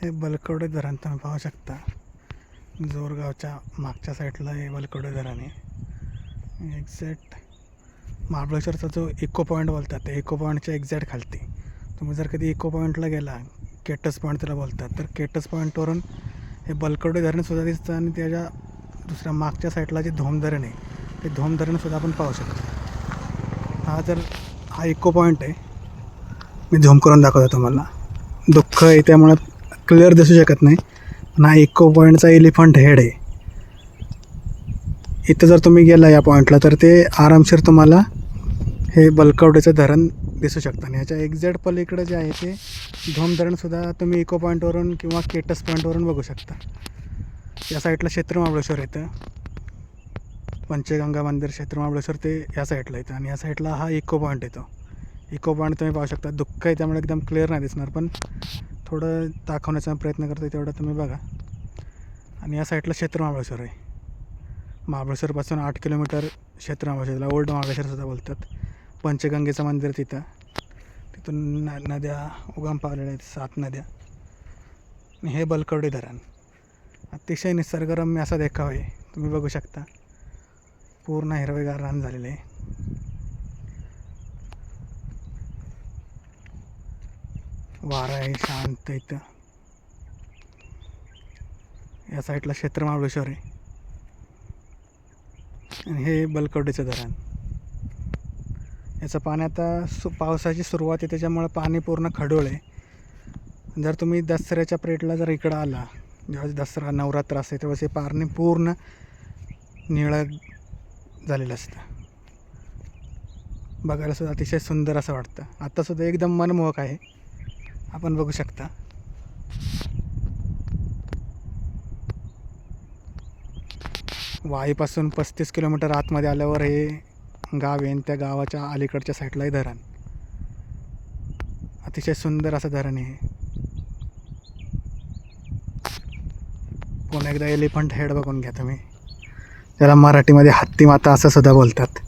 हे बलकवडे धरण तुम्ही पाहू शकता. जोरगावच्या मागच्या साईडला हे बलकवडे धरण आहे. एक्झॅक्ट महाबळेश्वरचा जो इको पॉईंट बोलतात ते इको पॉईंटच्या एक्झॅक्ट खालती. तुम्ही जर कधी इको पॉईंटला गेला केटस पॉईंट त्याला बोलतात तर केटस पॉईंटवरून हे बलकवडे धरणसुद्धा दिसतं आणि त्याच्या दुसऱ्या मागच्या साईडला जे धोम धरण आहे ते धोम धरणसुद्धा आपण पाहू शकतो. हा जर हा इको पॉईंट आहे मी झूम करून दाखवतो तुम्हाला. दुःख आहे त्यामुळे क्लिअर दिसू शकत नाही. पण हा इको पॉईंटचा एलिफंट हेड आहे. इथं जर तुम्ही गेला या पॉईंटला तर ते आरामशीर तुम्हाला हे बलकवडेचं धरण दिसू शकतं. आणि ह्याच्या एक्झॅक्ट पलीकडे जे आहे ते धोम धरणसुद्धा तुम्ही इको पॉईंटवरून किंवा केटस पॉईंटवरून बघू शकता. या साईडला क्षेत्र महाबळेश्वर येतं. पंचगंगा मंदिर क्षेत्र महाबळेश्वर ते या साईडला येतं. आणि या साईडला हा इको पॉईंट येतो. इको पॉईंट तुम्ही पाहू शकता. दुःख आहे त्यामुळे एकदम क्लिअर नाही दिसणार पण थोडं दाखवण्याचा प्रयत्न करतो तेवढं तुम्ही बघा. आणि या साईडला क्षेत्र महाबळेश्वर आहे. महाबळेश्वरपासून आठ किलोमीटर क्षेत्र महाबळेश्वरला ओल्ड महाबळेश्वरसुद्धा बोलतात. पंचगंगेचं मंदिर तिथं. तिथून न नद्या उगम पावलेल्या आहेत सात नद्या. आणि हे बलकवडे धरण. अतिशय निसर्गरम्य असा देखाव आहे. तुम्ही बघू शकता. पूर्ण हिरवेगार रान झालेले आहे. वारा आहे शांत इथं. या साईडला क्षेत्र महाबळेश्वर आहे. आणि हे बलकवडेचं धरण. याचं पाणी आता सु पावसाची सुरुवात आहे त्याच्यामुळं पाणी पूर्ण खडोळ आहे. जर तुम्ही दसऱ्याच्या प्रेटला जर इकडं आला जेव्हा दसरा नवरात्र असते तेव्हा हे पाणी पूर्ण निळं झालेलं असतं. बघायला सुद्धा अतिशय सुंदर असं वाटतं. आत्तासुद्धा एकदम मनमोहक आहे. आपण बघू शकता. वाईपासून पस्तीस किलोमीटर आतमध्ये आल्यावर हे गाव आहे त्या गावाच्या अलीकडच्या साईडलाही धरण. अतिशय सुंदर असं धरण आहे हे. पुन्हा एकदा एलिफंट हेड बघून घ्या तुम्ही. त्याला मराठीमध्ये हत्ती माता असं सुद्धा बोलतात.